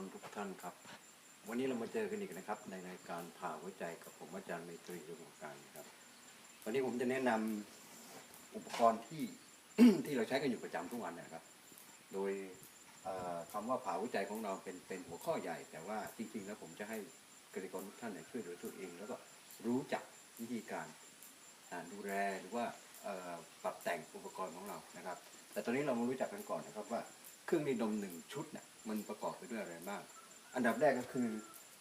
รทุกท่านครับ วันนี้เรามาเจอกันอีกนะครับ ในรายการผ่าหัวใจกับผมอาจารย์ไมตรีดวงการครับ วันนี้ผมจะแนะนำอุปกรณ์ที่ที่เราใช้กันอยู่ประจำทุกวันนะครับ โดยเอ่อคำว่าผ่าหัวใจของเราเป็นเป็นหัวข้อใหญ่ แต่ว่าจริงๆ แล้วผมจะให้เกษตรกรทุกท่านเนี่ยช่วยเหลือตัวเอง แล้วก็รู้จักวิธีการดูแลหรือว่าปรับแต่งอุปกรณ์ของเรานะครับ แต่ตอนนี้เรามารู้จักกันก่อนนะครับว่า เครื่องรีดมหนึ่งชุดเนี่ยมันประกอบไปด้วยอะไรบ้าง อันดับแรกก็คือ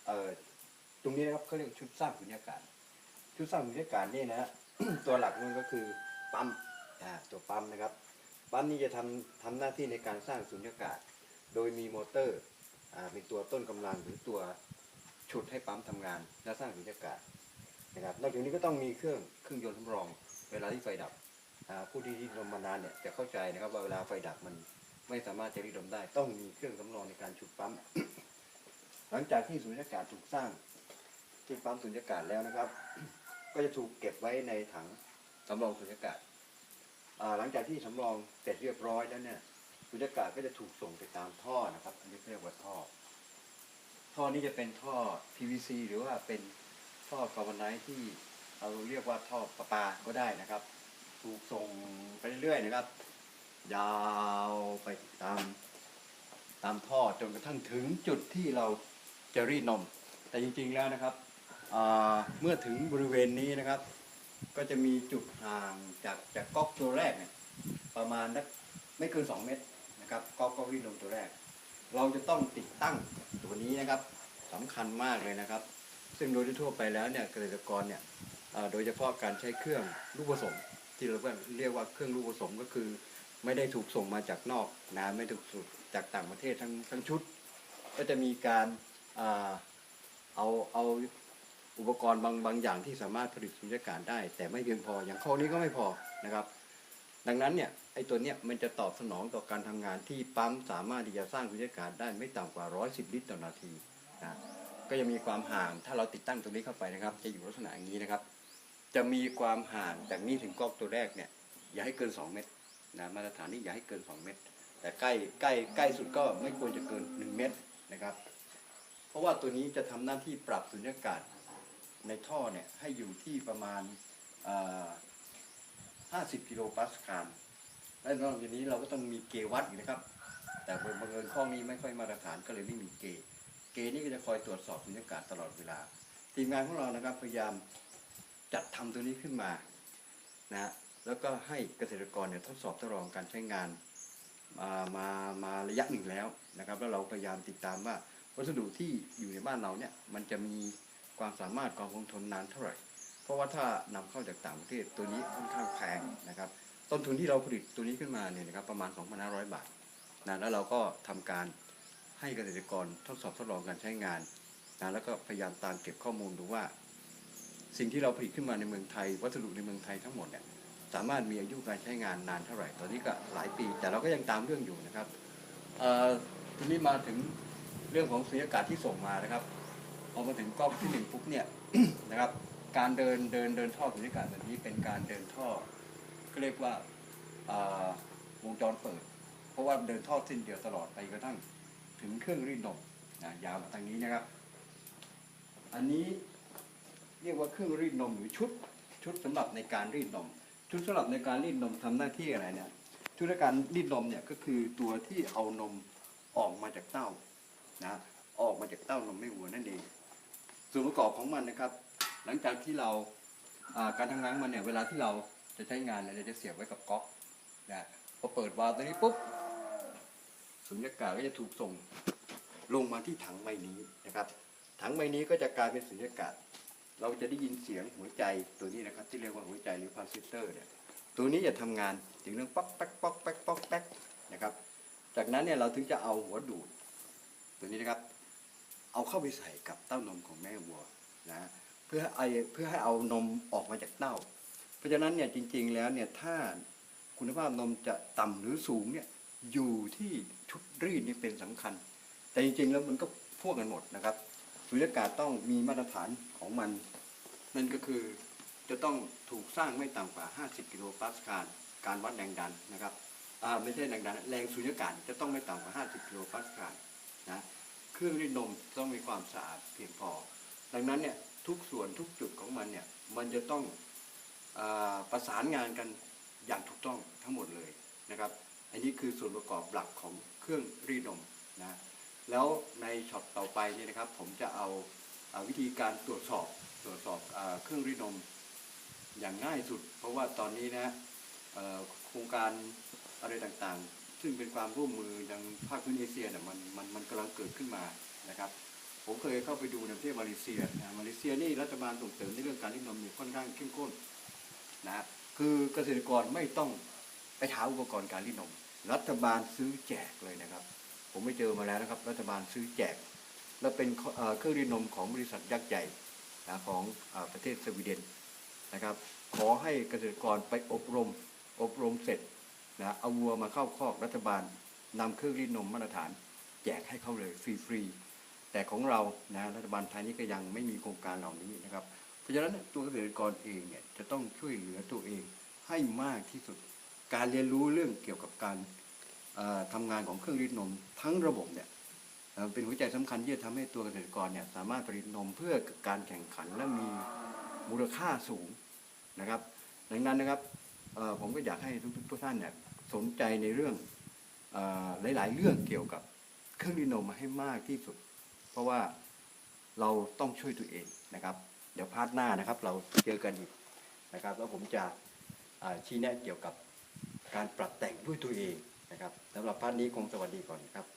เอ่อตรงนี้นะครับเขาเรียกชุดสร้างสุญญากาศ ชุดสร้างสุญญากาศนี่นะฮะ ตัวหลักมันก็คือปั๊มอ่าตัวปั๊มนะครับ ปั๊มนี่จะทำทำหน้าที่ในการสร้างสุญญากาศ โดยมีมอเตอร์อ่าเป็นตัวต้นกำลังหรือตัวฉุดให้ปั๊มทำงาน และสร้างสุญญากาศนะครับ นอกจากนี้ก็ต้องมีเครื่องเครื่องยนต์สำรอง เวลาที่ไฟดับผู้ที่รีดนมมานานเนี่ยจะเข้าใจนะครับว่าเวลาไฟดับมัน ไม่สามารถจะรีดมได้ ต้องมีเครื่องสำรองในการฉุดปั๊ม หลังจากที่สุญญากาศถูกสร้างที่ปั๊มสุญญากาศแล้วนะครับ ก็จะถูกเก็บไว้ในถังสำรองสุญญากาศหลังจากที่สำรองเสร็จเรียบร้อยแล้วเนี่ยสุญญากาศก็จะถูกส่งไปตามท่อนะครับ อันนี้เรียกว่าท่อ ท่อนี้จะเป็นท่อ PVC หรือว่าเป็นท่อกาบอนไนท์ที่เราเรียกว่าท่อประปาก็ได้นะครับ ถูกส่งไปเรื่อยๆนะครับ ยาวไปตามตามท่อจนกระทั่งถึงจุดที่เราจะรีดนม แต่จริงๆแล้วนะครับเมื่อถึงบริเวณนี้นะครับ ก็จะมีจุดห่างจากจากก๊อกตัวแรกเนี่ยประมาณนักไม่เกิน 2 เมตรนะครับก๊อกก๊อกรีดนมตัวแรก เราจะต้องติดตั้งตัวนี้นะครับสำคัญมากเลยนะครับ ซึ่งโดยทั่วไปแล้วเนี่ยเกษตรกรเนี่ยโดยเฉพาะการใช้เครื่องลูกผสมที่เราเรียกว่าเครื่องลูกผสมก็คือ ไม่ได้ถูกส่งมาจากนอกนะไม่ถูกส่งจากต่างประเทศทั้งทั้งชุด ก็จะมีการอ่าเอาเอาอุปกรณ์บางบางอย่างที่สามารถผลิตสุญญากาศได้ แต่ไม่เพียงพออย่างข้อนี้ก็ไม่พอนะครับ ดังนั้นเนี่ยไอ้ตัวเนี้ยมันจะตอบสนองต่อการทำงานที่ปั๊มสามารถที่จะสร้างสุญญากาศได้ไม่ต่ำกว่า 110 ลิตรต่อนาทีนะก็จะมีความห่างถ้าเราติดตั้งตรงนี้เข้าไปนะครับ จะอยู่ลักษณะอย่างนี้นะครับ จะมีความห่างจากนี้ถึงก๊อกตัวแรกเนี่ยอย่าให้เกิน 2 เมตร นะมาตรฐานนี่อย่าให้เกิน 2 เมตร แต่ใกล้ใกล้ใกล้สุดก็ไม่ควรจะเกิน 1 เมตรนะครับ เพราะว่าตัวนี้จะทำหน้าที่ปรับสุญญากาศในท่อเนี่ยให้อยู่ที่ประมาณ 50 กิโลปาสคาลและนอกจากนี้เราก็ต้องมีเกวัดอีกนะครับ แต่บังเอิญข้อนี้ไม่ค่อยมาตรฐานก็เลยไม่มีเกเกนี่ก็จะคอยตรวจสอบสุญญากาศตลอดเวลา ทีมงานของเรานะครับพยายามจัดทำตัวนี้ขึ้นมานะ แล้วก็ให้เกษตรกรเนี่ยทดสอบทดลองการใช้งานมามามาระยะหนึ่งแล้วนะครับแล้วเราพยายามติดตามว่าวัสดุที่อยู่ในบ้านเราเนี่ยมันจะมีความสามารถความคงทนนานเท่าไหร่ เพราะว่าถ้านำเข้าจากต่างประเทศตัวนี้ค่อนข้างแพงนะครับต้นทุนที่เราผลิตตัวนี้ขึ้นมาเนี่ยนะครับประมาณ 2,500 บาทนะแล้วเราก็ทำการให้เกษตรกรทดสอบทดลองการใช้งานนะแล้วก็พยายามตามเก็บข้อมูลดูว่า สิ่งที่เราผลิตขึ้นมาในเมืองไทย วัสดุในเมืองไทยทั้งหมดเนี่ย สามารถมีอายุการใช้งานนานเท่าไหร่ ตอนนี้ก็หลายปี แต่เราก็ยังตามเรื่องอยู่นะครับทีนี้มาถึงเรื่องของสุญญากาศที่ส่งมานะครับ พอมาถึงกล้องที่หนึ่งปุ๊บเนี่ยนะครับ การเดินเดินเดินท่อสุญญากาศแบบนี้เป็นการเดินท่อก็เรียกว่าวงจรเปิด เพราะว่าเดินท่อเส้นเดียวตลอดไปกระทั่งถึงเครื่องรีดนมนะยาวมาทางนี้นะครับ อันนี้เรียกว่าเครื่องรีดนมหรือชุดชุดสำหรับในการรีดนม ชุดสำหรับในการรีดนมทำหน้าที่อะไรเนี่ยชุดในการรีดนมเนี่ยก็คือตัวที่เอานมออกมาจากเต้านะออกมาจากเต้านมแม่วัวนั่นเอง ส่วนประกอบของมันนะครับ หลังจากที่เราการทำงานมันเนี่ยเวลาที่เราจะใช้งานเนี่ยเราจะเสียบไว้กับก๊อกนะพอเปิดวาล์วตัวนี้ปุ๊บสุญญากาศก็จะถูกส่งลงมาที่ถังใบนี้นะครับ ถังใบนี้ก็จะกลายเป็นสุญญากาศ เราจะได้ยินเสียงหัวใจตัวนี้นะครับ ที่เรียกว่าหัวใจหรือพาซิสเตอร์เนี่ยตัวนี้จะทำงานถึงเรื่องป๊อกแป๊กป๊อกแป๊กป๊อกแป๊กนะครับ จากนั้นเนี่ยเราถึงจะเอาหัวดูด ตัวนี้นะครับ เอาเข้าไปใส่กับเต้านมของแม่วัวนะเพื่อไอเพื่อให้เอานมออกมาจากเต้า เพราะฉะนั้นเนี่ยจริง ๆ แล้วเนี่ยถ้าคุณภาพนมจะต่ำหรือสูงเนี่ยอยู่ที่ชุดรีดนี่เป็นสำคัญ แต่จริงๆแล้วมันก็พวกกันหมดนะครับ สุญญากาศต้องมีมาตรฐานของมัน นั่นก็คือจะต้องถูกสร้างไม่ต่ำกว่า 50 กิโลปาสคาลการวัดแรงดันนะครับไม่ใช่แรงดันแรงสุญญากาศจะต้องไม่ต่ำกว่า 50 กิโลปาสคาลนะเครื่องรีดนมต้องมีความสะอาดเพียงพอ ดังนั้นเนี่ยทุกส่วนทุกจุดของมันเนี่ยมันจะต้องอประสานงานกันอย่างถูกต้องทั้งหมดเลยนะครับ อันนี้คือส่วนประกอบหลักของเครื่องรีดนมนะ แล้วในช็อตต่อไปเนี่ยนะครับผมจะเอาอาวิธีการตรวจสอบตรวจสอบอเครื่องรีดนมอย่างง่ายสุด เพราะว่าตอนนี้นะโครงการอะไรต่างๆ ซึ่งเป็นความร่วมมือทางภาคพื้นเอเชียเนี่ยมันมันมันกำลังเกิดขึ้นมานะครับผมเคยเข้าไปดูในประเทศมาเลเซียนะมาเลเซียนี่รัฐบาลส่งเสริมในเรื่องการรีดนมเนี่ยค่อนข้างเข้มข้นนะคือเกษตรกรไม่ต้องไปหาอุปกรณ์การรีดนม รัฐบาลซื้อแจกเลยนะครับ ผมไปเจอมาแล้วนะครับ รัฐบาลซื้อแจก แล้วเป็นเครื่องรีดนมของบริษัทยักษ์ใหญ่ของอประเทศสวีเดนนะครับ ขอให้เกษตรกรไปอบรม อบรมเสร็จนะเอาวัวมาเข้าคอกรัฐบาลนำเครื่องรีดนมมาตรฐาน แจกให้เขาเลยฟรีๆแต่ของเรานะรัฐบาลไทยนี่ก็ยังไม่มีโครงการเหล่านี้นะครับ เพราะฉะนั้นตัวเกษตรกรเองเนี่ยจะต้องช่วยเหลือตัวเองให้มากที่สุด การเรียนรู้เรื่องเกี่ยวกับการ ทำงานของเครื่องรีดนมทั้งระบบเนี่ยเอ่อเป็นหัวใจสำคัญที่จะทำให้ตัวเกษตรกรเนี่ยสามารถผลิตนมเพื่อการแข่งขันและมีมูลค่าสูงนะครับ ดังนั้นนะครับผมก็อยากให้ทุกทุกท่านเนี่ยสนใจในเรื่องอหลาย ๆ เรื่องเกี่ยวกับเครื่องรีดนมมาให้มากที่สุด เพราะว่าเราต้องช่วยตัวเองนะครับ เดี๋ยวพาร์ทหน้านะครับ เราเจอกันอีกนะครับ แล้วผมจะชี้แนะเกี่ยวกับการปรับแต่งด้วยตัวเอง นะครับสำหรับพาร์ทนี้คงสวัสดีก่อนครับ